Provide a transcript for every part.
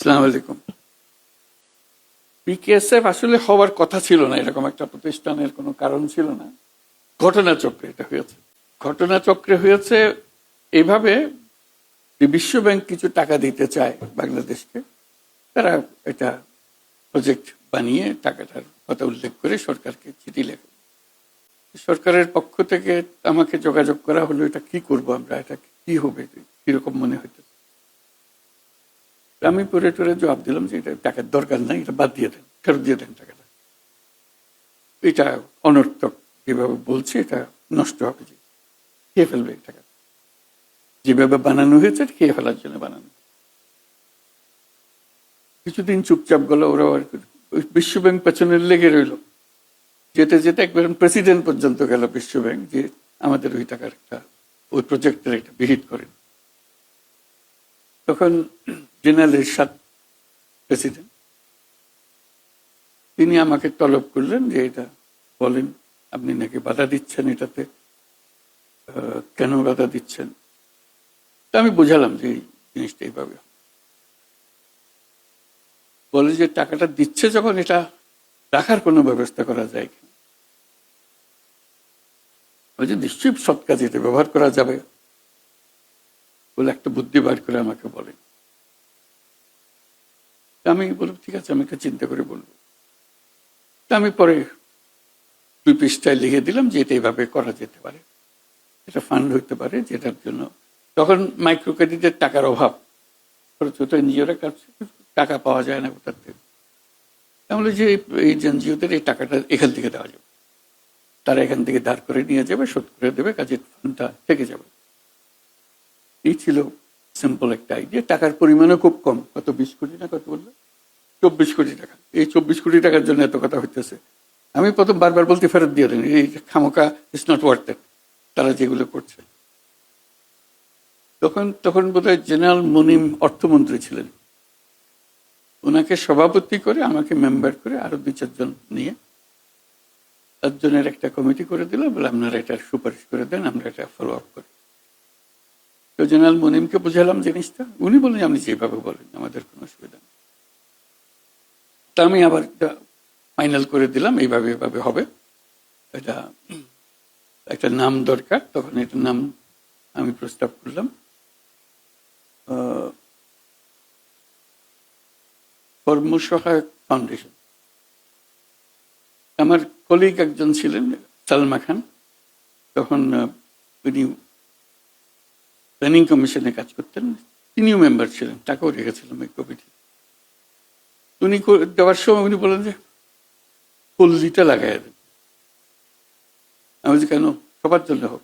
আসসালামু আলাইকুম। পিকেএসএফ আসলে হওয়ার কথা ছিল না, এরকম একটা প্রতিষ্ঠানের কোনো কারণ ছিল না। ঘটনাচক্রে এটা হয়েছে। ঘটনাচক্রে হয়েছে এইভাবে যে বিশ্ব কিছু টাকা দিতে চায় বাংলাদেশকে, তারা এটা প্রজেক্ট বানিয়ে টাকাটার কথা উল্লেখ করে সরকারকে চিঠি লেখে। সরকারের পক্ষ থেকে আমাকে যোগাযোগ করা হলো, এটা কি করব আমরা, এটা কি হবে, কীরকম মনে হইতেছে? আমি পরে টরে জবাব দিলাম যে এটা টাকার দরকার নাই, এটা বাদ দিয়ে দেন, ফেরত দিয়ে দেন টাকাটা। এটা অনর্থক যেভাবে বলছে, এটা নষ্ট হবে যে খেয়ে ফেলবে টাকা? যেভাবে বানানো হয়েছে খেয়ে ফেলার জন্য বানানো? কিছুদিন চুপচাপ গেল ওরা আর বিশ্বব্যাংক পেছনে লেগে রইল। যেতে যেতে একবার প্রেসিডেন্ট পর্যন্ত গেল বিশ্বব্যাংক যে আমাদের ওই টাকার একটা ওই প্রজেক্টের একটা বিহিত করেন। তখন জেনারেল এরশাদ প্রেসিডেন্ট। তিনি আমাকে তলব করলেন যে এটা বলেন, আপনি নাকি বাধা দিচ্ছেন এটাতে। কেন বাধা দিচ্ছেন? তা আমি বুঝালাম যে এই জিনিসটা এইভাবে বলে যে টাকাটা দিচ্ছে যখন এটা রাখার কোনো ব্যবস্থা করা যায় কিনা বলছে নিশ্চয়ই সৎ কাজে এটা ব্যবহার করা যাবে বলে একটা বুদ্ধি বার করে আমাকে বলেন। আমি বললাম, ঠিক আছে, আমি একটা চিন্তা করে বলব। তা আমি পরে দুই পৃষ্ঠায় লিখে দিলাম যে এটা এইভাবে করা যেতে পারে। এটা ফান্ড হইতে পারে যেটার জন্য। তখন মাইক্রো ক্রেডিটের টাকার অভাব। ছোট ছোট এনজিওরা কাছে টাকা পাওয়া যায় না কোথার থেকে। তাহলে যে এই এনজিওদের এই টাকাটা এখান থেকে দেওয়া যাবে। তারা এখান থেকে ধার করে নিয়ে যাবে, শোধ করে দেবে, কাজের ফান্ডটা থেকে যাবে। এই ছিল সিম্পল একটা আইডিয়া টাকার পরিমাণও খুব কম। কত, বিশ কোটি না কত বলল? চব্বিশ কোটি টাকা। এই চব্বিশ কোটি টাকার জন্য এত কথা হইতেছে। আমি প্রথম বারবার বলতে ফেরত দিয়ে দেন। এই খামোকা ইস নট ওয়ার্থ তারা যেগুলো করছে। তখন তখন বোধহয় জেনারেল মুনিম অর্থমন্ত্রী ছিলেন। ওনাকে সভাপতি করে, আমাকে মেম্বার করে আরও দুই, চারজন নিয়ে চারজনের একটা কমিটি করে দিল। বলে, আপনারা এটা সুপারিশ করে দেন, আমরা এটা ফলো আপ করি। তো জেনারেল মুনিমকে বুঝালাম জিনিসটা। উনি বললেন, আপনি যেভাবে বলেন, আমাদের কোনো অসুবিধা নেই। তা আমি আবার এটা ফাইনাল করে দিলাম, এইভাবে এভাবে হবে। এটা একটা নাম দরকার, তখন এটা নাম আমি প্রস্তাব করলাম। কর্মসহায়ক ফাউন্ডেশন। আমার কলিগ একজন ছিলেন, সালমা খান। তখন উনি প্ল্যানিং কমিশনে কাজ করতেন, তিনিও মেম্বার ছিলেন, তাকেও রেখেছিলাম এই কমিটি। উনি দেওয়ার সময় উনি বলেন যে পল্লীটা লাগাই দেন। আমি কেন? সবার জন্য হোক।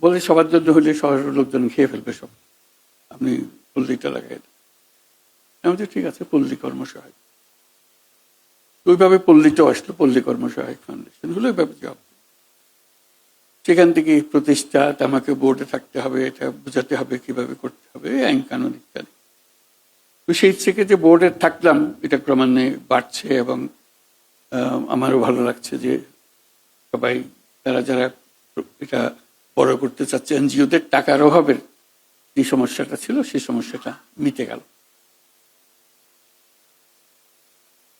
বলে, সবার জন্য হলে শহরের লোকজন খেয়ে ফেলবে সব। আপনি পল্লীটা লাগাই দেন। আমি বলছি, ঠিক আছে পল্লী কর্মসহায়ক। ওইভাবে পল্লীটাও আসলো পল্লী কর্মসহায়ক ফাউন্ডেশন হলো ওইভাবে জব সেখান থেকে প্রতিষ্ঠা আমাকে বোর্ডে থাকতে হবে, এটা বোঝাতে হবে, কীভাবে করতে হবে আইন কানুন ইত্যাদি। তো সেই থেকে যে বোর্ডে থাকলাম, এটা ক্রমান্বয়ে বাড়ছে এবং আমারও ভালো লাগছে যে সবাই, তারা যারা এটা বড় করতে চাচ্ছে, এনজিওদের টাকার অভাবের যে সমস্যাটা ছিল সেই সমস্যাটা মিটে গেল।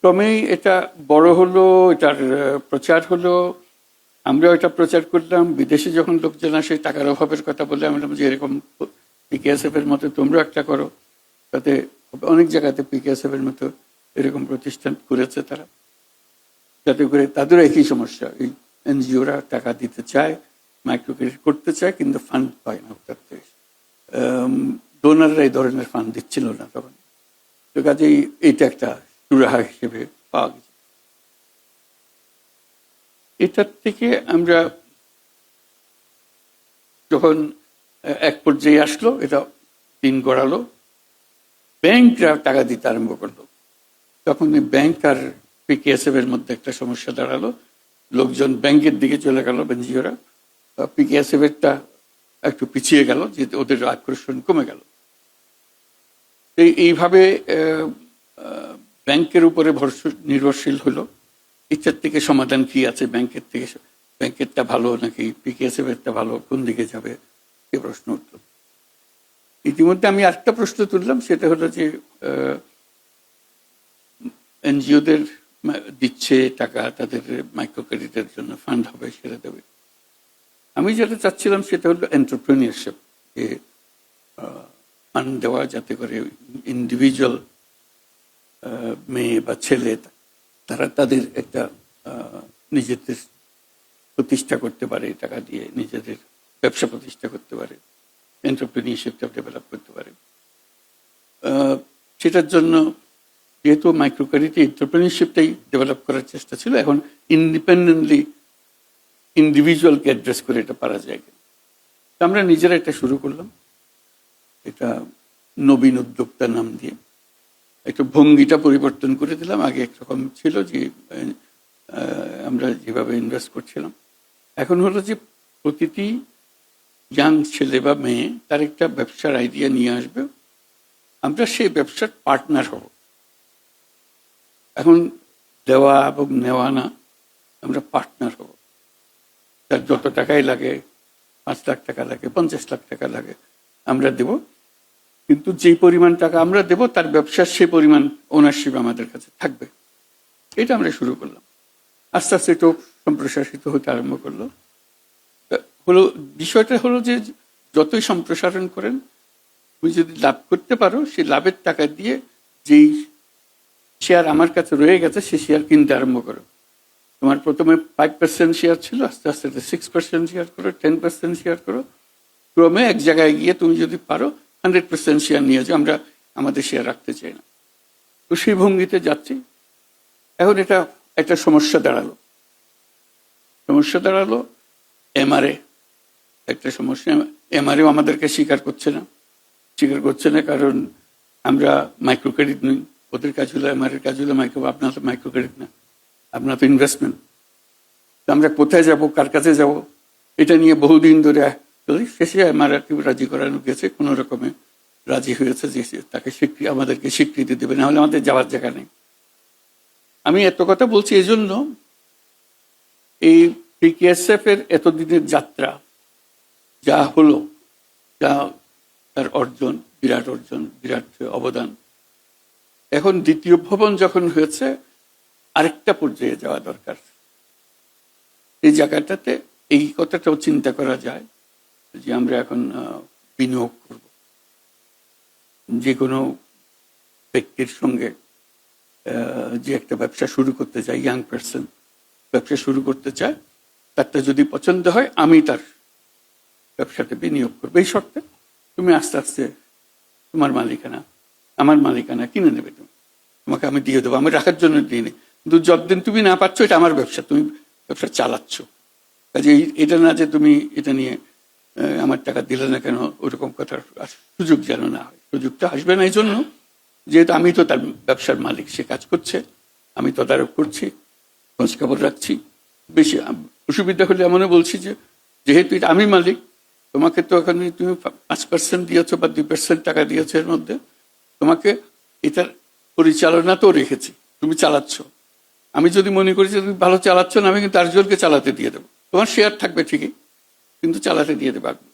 ক্রমেই এটা বড় হলো, এটার প্রচার হলো আমরা এটা প্রচার করলাম, বিদেশে যখন লোকজন আসে টাকার অভাবের কথা বলে, আমরা যে এরকম পিকেএসএফ এর মতো তোমরা একটা করো। তাতে অনেক জায়গাতে পিকেএসএফ এর মতো এরকম প্রতিষ্ঠান করেছে তারা। যাতে করে তাদেরও একই সমস্যা, এই এনজিওরা টাকা দিতে চায় মাইক্রো ক্রেডিট করতে চায়, কিন্তু ফান্ড পায় না তার থেকে। ডোনাররা এই ধরনের ফান্ড দিচ্ছিল না তখন। তো কাজেই এইটা একটা সুরাহা হিসেবে পাওয়া গেছে। এটার থেকে আমরা যখন এক পর্যায়ে আসলো, এটা দিন গড়ালো, ব্যাংকরা টাকা দিতে আরম্ভ করল। তখন ব্যাংক আর পিকেএসএফ এর মধ্যে একটা সমস্যা দাঁড়াল। লোকজন ব্যাংকের দিকে চলে গেল বেঞ্জিওরা পিকেএসএফ এরটা একটু পিছিয়ে গেল যে ওদের আকর্ষণ কমে গেল। এই, এইভাবে ব্যাংকের উপরে ভরসা, নির্ভরশীল হলো। ইচ্ছার থেকে সমাধান কি আছে? ব্যাংকের থেকে ব্যাংকেরটা ভালো নাকি পিকেএসএফ এরটা ভালো? কোন দিকে যাবে? এ প্রশ্ন উঠল ইতিমধ্যে আমি আরেকটা প্রশ্ন তুললাম, সেটা হলো যে এনজিওদের দিচ্ছে টাকা, তাদের মাইক্রো ক্রেডিটের জন্য ফান্ড হবে, সেটা দেবে। আমি যেটা চাচ্ছিলাম সেটা হলো এন্টারপ্রেনিয়ারশিপ, যে ফান্ড দেওয়া যাতে করে ইন্ডিভিজুয়াল মেয়ে বা ছেলে তারা তাদের একটা নিজেদের প্রতিষ্ঠা করতে পারে, টাকা দিয়ে নিজেদের ব্যবসা প্রতিষ্ঠা করতে পারে এন্টারপ্রেনিয়ারশিপটা ডেভেলপ করতে পারে। সেটার জন্য যেহেতু মাইক্রো ক্রেডিট এন্টারপ্রেনিয়ারশিপটাই ডেভেলপ করার চেষ্টা ছিল, এখন ইন্ডিপেন্ডেন্টলি ইন্ডিভিজুয়ালকে অ্যাড্রেস করে এটা পারা যায়। আমরা নিজেরা এটা শুরু করলাম, এটা নবীন উদ্যোক্তা নাম দিয়ে। একটু ভঙ্গিটা পরিবর্তন করে দিলাম। আগে একরকম ছিল যে আমরা যেভাবে ইনভেস্ট করছিলাম। এখন হলো যে, প্রতিটি ইয়াং ছেলে বা মেয়ে তার একটা ব্যবসার আইডিয়া নিয়ে আসবে। আমরা সেই ব্যবসার পার্টনার হব। এখন দেওয়া এবং নেওয়া না, আমরা পার্টনার হব। তার যত টাকাই লাগে, পাঁচ লাখ টাকা লাগে, পঞ্চাশ লাখ টাকা লাগে, আমরা দেব। কিন্তু যেই পরিমাণ টাকা আমরা দেব, তার ব্যবসার সেই পরিমাণ ওনারশিপ আমাদের কাছে থাকবে। এটা আমরা শুরু করলাম। আস্তে আস্তে এটাও সম্প্রসারিত হতে আরম্ভ করল। হলো, বিষয়টা হলো যে যতই সম্প্রসারণ করেন, তুমি যদি লাভ করতে পারো, সেই লাভের টাকা দিয়ে যেই শেয়ার আমার কাছে রয়ে গেছে, সে শেয়ার কিনতে আরম্ভ করো। তোমার প্রথমে ফাইভ পার্সেন্ট শেয়ার ছিল, আস্তে আস্তে সিক্স পার্সেন্ট শেয়ার করো টেন পার্সেন্ট শেয়ার করো। ক্রমে এক জায়গায় গিয়ে তুমি যদি পারো হান্ড্রেড পার্সেন্ট শেয়ার নিয়ে যাও, আমরা আমাদের শেয়ার রাখতে চাই না। তো সেই ভঙ্গিতে যাচ্ছি। এখন এটা, একটা সমস্যা দাঁড়াল। সমস্যা দাঁড়াল এমআরএ একটা সমস্যা এমআরএও আমাদেরকে স্বীকার করছে না। স্বীকার করছে না কারণ আমরা মাইক্রো ক্রেডিট নই। ওদের কাজ হলো এমআরএর কাজ হলো মাইক্রো আপনার তো মাইক্রো ক্রেডিট না। আপনার তো ইনভেস্টমেন্ট আমরা কোথায় যাব, কার কাছে যাব, এটা নিয়ে বহুদিন ধরে চলি শেষে কি রাজি করানো গেছে, কোনো রকমে রাজি হয়েছে যে তাকে স্বীকৃতি আমাদেরকে স্বীকৃতি দেবে, না হলে আমাদের যাওয়ার জায়গা নেই। আমি এত কথা বলছি এই জন্য এই পিকেএসএফ এর এতদিনের যাত্রা, যা হলো, যা তার অর্জন, বিরাট অর্জন, বিরাট অবদান, এখন দ্বিতীয় ভবন যখন হয়েছে, আরেকটা পর্যায়ে যাওয়া দরকার। এই জায়গাটাতে এই কথাটাও চিন্তা করা যায়। যে আমরা এখন বিনিয়োগ করব। যে কোনো ব্যক্তির সঙ্গে যে একটা ব্যবসা শুরু করতে চায় ইয়াং পার্সন ব্যবসা শুরু করতে চায়, তারটা যদি পছন্দ হয়, আমি তার ব্যবসাতে বিনিয়োগ করব। এই শর্তে তুমি আস্তে আস্তে তোমার মালিকানা, আমার মালিকানা কিনে নেবে তুমি। তোমাকে আমি দিয়ে দেবো, আমি রাখার জন্য দিয়ে নিই। কিন্তু যতদিন তুমি না পাচ্ছ, এটা আমার ব্যবসা, তুমি ব্যবসা চালাচ্ছ। কাজে এটা না যে তুমি এটা নিয়ে আমার টাকা দিলে না কেন ওরকম কথার সুযোগ যেন না হয়। সুযোগটা আসবে না এই জন্য যেহেতু আমি তো তার ব্যবসার মালিক, সে কাজ করছে। আমি তদারক করছি, খোঁজ খবর রাখছি। বেশি অসুবিধা হলে এমনও বলছি যে, যেহেতু এটা আমি মালিক, তোমাকে তো এখানে তুমি পাঁচ পার্সেন্ট দিয়েছ বা দুই পার্সেন্ট টাকা দিয়েছ এর মধ্যে। তোমাকে এটার পরিচালনা তো রেখেছি, তুমি চালাচ্ছ। আমি যদি মনে করি যে তুমি ভালো চালাচ্ছ না, আমি কিন্তু আরেকজনকে চালাতে দিয়ে দেবো। তোমার শেয়ার থাকবে ঠিকই। কিন্তু চালাতে দিয়ে দেবো আগে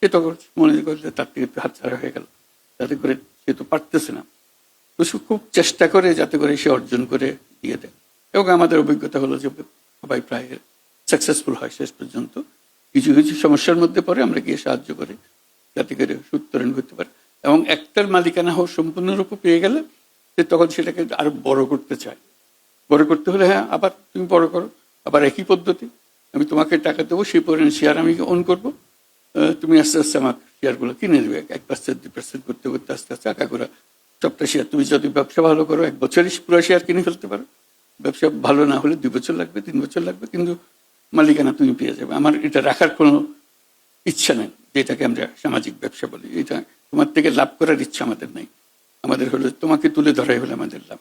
সে তখন মনে করলে তার থেকে হাতছাড়া হয়ে গেল। যাতে করে সে তো পারতেছে না। তো সে খুব চেষ্টা করে যাতে করে সে অর্জন করে দিয়ে দেয়। এবং আমাদের অভিজ্ঞতা হলো যে সবাই প্রায় সাকসেসফুল হয় শেষ পর্যন্ত। কিছু কিছু সমস্যার মধ্যে পরে আমরা গিয়ে সাহায্য করি, যাতে করে উত্তরণ করতে পারে। এবং একটার মালিকানা হোক সম্পূর্ণরূপে পেয়ে গেলে সে তখন সেটাকে আরও বড় করতে চায়। বড় করতে হলে হ্যাঁ আবার তুমি বড় করো, আবার একই পদ্ধতি। আমি তোমাকে টাকা দেবো, সেই পরিমাণ শেয়ার আমি অন করব। তুমি আস্তে আস্তে আমার শেয়ারগুলো কিনে দেবে এক পার্সেন্ট দুই পার্সেন্ট করতে করতে আস্তে আস্তে আঁকা করে সবটা শেয়ার তুমি যদি ব্যবসা ভালো করো, এক বছরই পুরো শেয়ার কিনে ফেলতে পারো। ব্যবসা ভালো না হলে দুই বছর লাগবে, তিন বছর লাগবে, কিন্তু মালিকানা তুমি পেয়ে যাবে। আমার এটা রাখার কোনো ইচ্ছা নেই যেটাকে আমরা সামাজিক ব্যবসা বলি। এটা তোমার থেকে লাভ করার ইচ্ছা আমাদের নেই। আমাদের হলো তোমাকে তুলে ধরাই হলো আমাদের লাভ।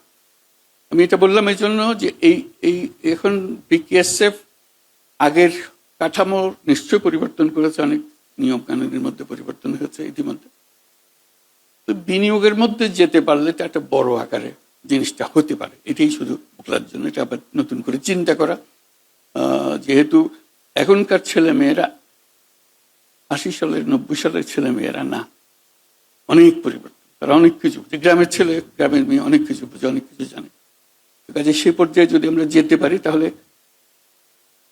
আমি এটা বললাম এই জন্য যে এই এই এখন বিকেএসএফ আগের কাঠামো নিশ্চয় পরিবর্তন করেছে, অনেক নিয়ম কানুনের মধ্যে পরিবর্তন হয়েছে ইতিমধ্যে। তো বিনিয়োগের মধ্যে যেতে পারলে এটা একটা বড় আকারে জিনিসটা হতে পারে। এটাই শুধু বলার জন্য, এটা আবার নতুন করে চিন্তা করা। যেহেতু এখনকার ছেলে মেয়েরা আশি সালের, নব্বই সালের ছেলে মেয়েরা না, অনেক পরিবর্তন। তারা অনেক কিছু গ্রামের ছেলে, গ্রামের মেয়ে অনেক কিছু বুঝে, অনেক কিছু জানে। কাজে সেই পর্যায়ে যদি আমরা যেতে পারি, তাহলে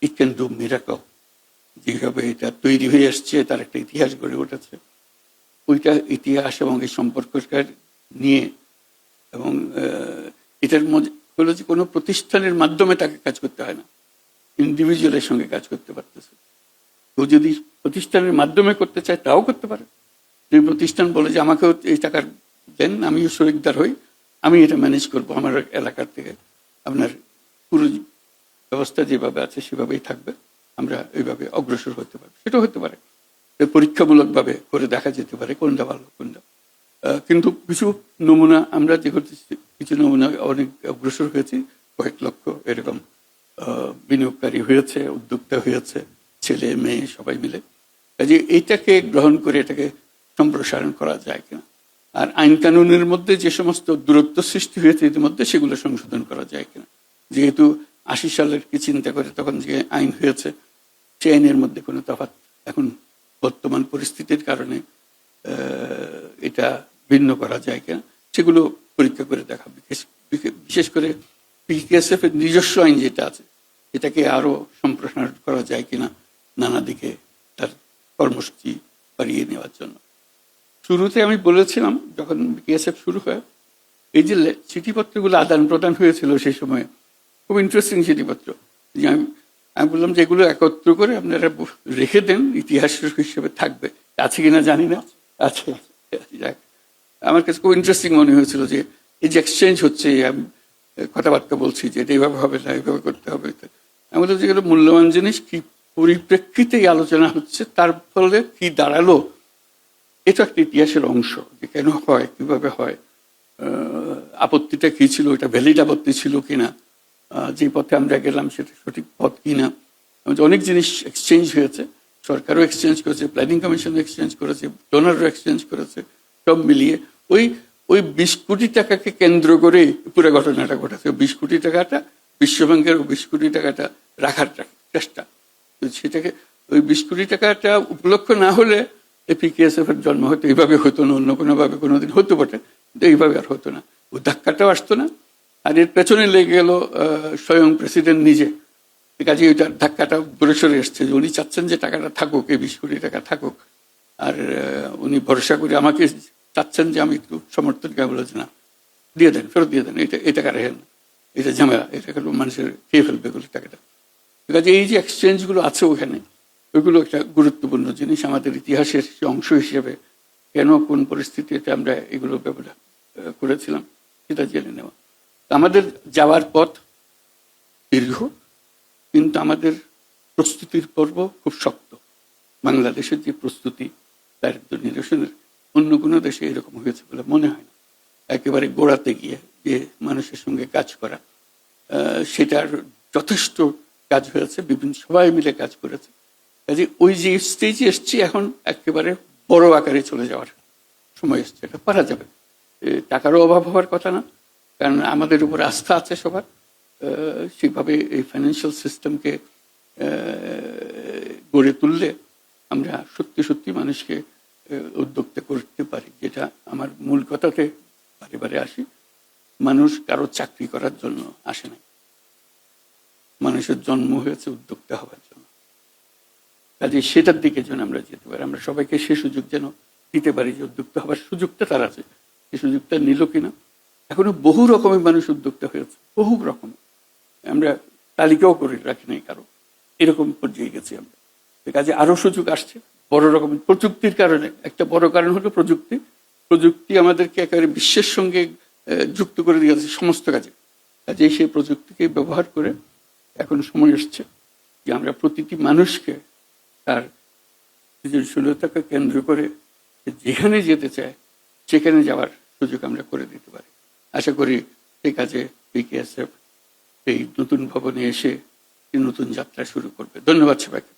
ইট ক্যান ডু মিরাকল যেভাবে এটা তৈরি হয়ে আসছে, তার একটা ইতিহাস গড়ে উঠেছে। ওইটা ইতিহাস এবং এই সম্পর্কটা নিয়ে এবং এটার মধ্যে হলো যে কোনো প্রতিষ্ঠানের মাধ্যমে তাকে কাজ করতে হয় না। ইন্ডিভিজুয়ালের সঙ্গে কাজ করতে পারতেছে। ও যদি প্রতিষ্ঠানের মাধ্যমে করতে চায়, তাও করতে পারে। যদি প্রতিষ্ঠান বলে যে, আমাকেও এই টাকার দেন, আমিও শরিকদার হই, আমি এটা ম্যানেজ করব আমার এলাকার থেকে। আপনার পুরো ব্যবস্থা যেভাবে আছে, সেভাবেই থাকবে। আমরা এইভাবে অগ্রসর হতে পারব। সেটাও হতে পারে। পরীক্ষামূলকভাবে করে দেখা যেতে পারে, কোনটা ভালো, কোনটা। কিন্তু কিছু নমুনা, আমরা যে করতেছি কিছু নমুনা অনেক অগ্রসর হয়েছি। কয়েক লক্ষ এরকম বিনিয়োগকারী হয়েছে, উদ্যোক্তা হয়েছে, ছেলে, মেয়ে, সবাই মিলে। কাজে এইটাকে গ্রহণ করে এটাকে সম্প্রসারণ করা যায় কিনা। আর আইন কানুনের মধ্যে যে সমস্ত দূরত্ব সৃষ্টি হয়েছে ইতিমধ্যে, সেগুলো সংশোধন করা যায় কিনা। যেহেতু আশি সালের কি চিন্তা করে তখন যে আইন হয়েছে, সেই আইনের মধ্যে কোনো তফাৎ এখন বর্তমান পরিস্থিতির কারণে এটা ভিন্ন করা যায় কিনা, সেগুলো পরীক্ষা করে দেখা। বিশেষ- করে পিকেএসএফ এর নিজস্ব আইন যেটা আছে, এটাকে আরও সম্প্রসারণ করা যায় কিনা, নানা দিকে তার কর্মসূচি বাড়িয়ে নেওয়ার জন্য। শুরুতে আমি বলেছিলাম, যখন বিএসএফ শুরু হয়, এই যে চিঠিপত্রগুলো আদান প্রদান হয়েছিল সেই সময় খুব ইন্টারেস্টিং চিঠিপত্র। যে আমি আমি বললাম যে এগুলো একত্র করে আপনারা রেখে দেন, ইতিহাস হিসেবে থাকবে। আছে কিনা জানি না। আছে, যাক। আমার কাছে খুব ইন্টারেস্টিং মনে হয়েছিল যে এই যে এক্সচেঞ্জ হচ্ছে আমি কথাবার্তা বলছি যে এটা এইভাবে হবে না এইভাবে করতে হবে। আমি বললাম যে এগুলো মূল্যবান জিনিস, কি পরিপ্রেক্ষিতে আলোচনা হচ্ছে, তার ফলে কি দাঁড়াল, এটা একটা ইতিহাসের অংশ যে কেন হয়, কীভাবে হয় আপত্তিটা কি ছিল, এটা ভ্যালিড আপত্তি ছিল কিনা। যে পথে আমরা গেলাম সেটা সঠিক পথ কিনা। আমাদের অনেক জিনিস এক্সচেঞ্জ হয়েছে। সরকারও এক্সচেঞ্জ করেছে প্ল্যানিং কমিশনও এক্সচেঞ্জ করেছে ডোনারও এক্সচেঞ্জ করেছে, সব মিলিয়ে। ওই ওই বিশ কোটি টাকাকে কেন্দ্র করে পুরো ঘটনাটা ঘটেছে। বিশ কোটি টাকাটা বিশ্বব্যাংকের বিশ কোটি টাকাটা রাখার চেষ্টা। তো সেটাকে, ওই বিশ কোটি টাকাটা উপলক্ষ না হলে পিকেএসএফ এর জন্ম হয়তো এইভাবে হতো না, অন্য কোনোভাবে কোনোদিন হতে পারে কিন্তু এইভাবে আর হতো না। ও ধাক্কাটাও আসতো না। আর এর পেছনে লেগে গেল স্বয়ং প্রেসিডেন্ট নিজে। কাজে ওইটার ধাক্কাটা সরে এসছে যে উনি চাচ্ছেন যে টাকাটা থাকুক, এই বিশ কোটি টাকা থাকুক। আর উনি ভরসা করে আমাকে চাচ্ছেন যে আমি একটু সমর্থন করে বলেছি না। দিয়ে দেন, ফেরত দিয়ে দেন এটা এই টাকা রেখেন এটা ঝামেলা, এটা কোনো মানুষের খেয়ে ফেলবে এগুলো টাকাটা। কাজে এই যে এক্সচেঞ্জগুলো আছে ওখানে, ওইগুলো একটা গুরুত্বপূর্ণ জিনিস আমাদের ইতিহাসের অংশ হিসেবে। কেন, কোন পরিস্থিতিতে আমরা এগুলো ব্যবহার করেছিলাম, সেটা জেনে নেওয়া। আমাদের যাওয়ার পথ দীর্ঘ, কিন্তু আমাদের প্রস্তুতির পর্ব খুব শক্ত। বাংলাদেশের যে প্রস্তুতি দারিদ্র নিরসনের অন্য কোনো দেশে এরকম হয়েছে বলে মনে হয় না। একেবারে গোড়াতে গিয়ে যে মানুষের সঙ্গে কাজ করা সেটার যথেষ্ট কাজ হয়েছে, বিভিন্ন সবাই মিলে কাজ করেছে। কাজে ওই যে স্টেজে এসছি, এখন একেবারে বড় আকারে চলে যাওয়ার সময় এসছে, এটা পারা যাবে। টাকারও অভাব হওয়ার কথা না। কারণ আমাদের উপর আস্থা আছে সবার। সেভাবে এই ফাইন্যান্সিয়াল সিস্টেমকে গড়ে তুললে আমরা সত্যি সত্যি মানুষকে উদ্যোক্তা করতে পারি, যেটা আমার মূল কথাতে বারে বারে আসি। মানুষ কারও চাকরি করার জন্য আসে না মানুষের জন্ম হয়েছে উদ্যোক্তা হওয়ার জন্য। কাজে সেটার দিকে যেন আমরা যেতে পারি, আমরা সবাইকে সে সুযোগ যেন দিতে পারি যে উদ্যোক্তা হওয়ার সুযোগটা তার আছে। সে সুযোগটা নিল কিনা এখনও বহু রকমের মানুষ উদ্যোক্তা হয়েছে, বহু রকম। আমরা তালিকাও করে রাখি নাই কারও। এরকম পর্যায়ে গেছি আমরা। কাজে আরও সুযোগ আসছে। বড় রকমের প্রযুক্তির কারণে, একটা বড় কারণ হলো প্রযুক্তি। প্রযুক্তি আমাদেরকে একেবারে বিশ্বের সঙ্গে যুক্ত করে দিয়েছে সমস্ত কাজে। কাজে সেই প্রযুক্তিকে ব্যবহার করে এখন সময় এসছে যে আমরা প্রতিটি মানুষকে তার সৃজনশীলতাকে কেন্দ্র করে যেখানে যেতে চায়, সেখানে যাওয়ার সুযোগ আমরা করে দিতে পারি। আশা করি সেই কাজে বিকেএসএফ এই নতুন ভবনে এসে নতুন যাত্রা শুরু করবে। ধন্যবাদ সবাইকে।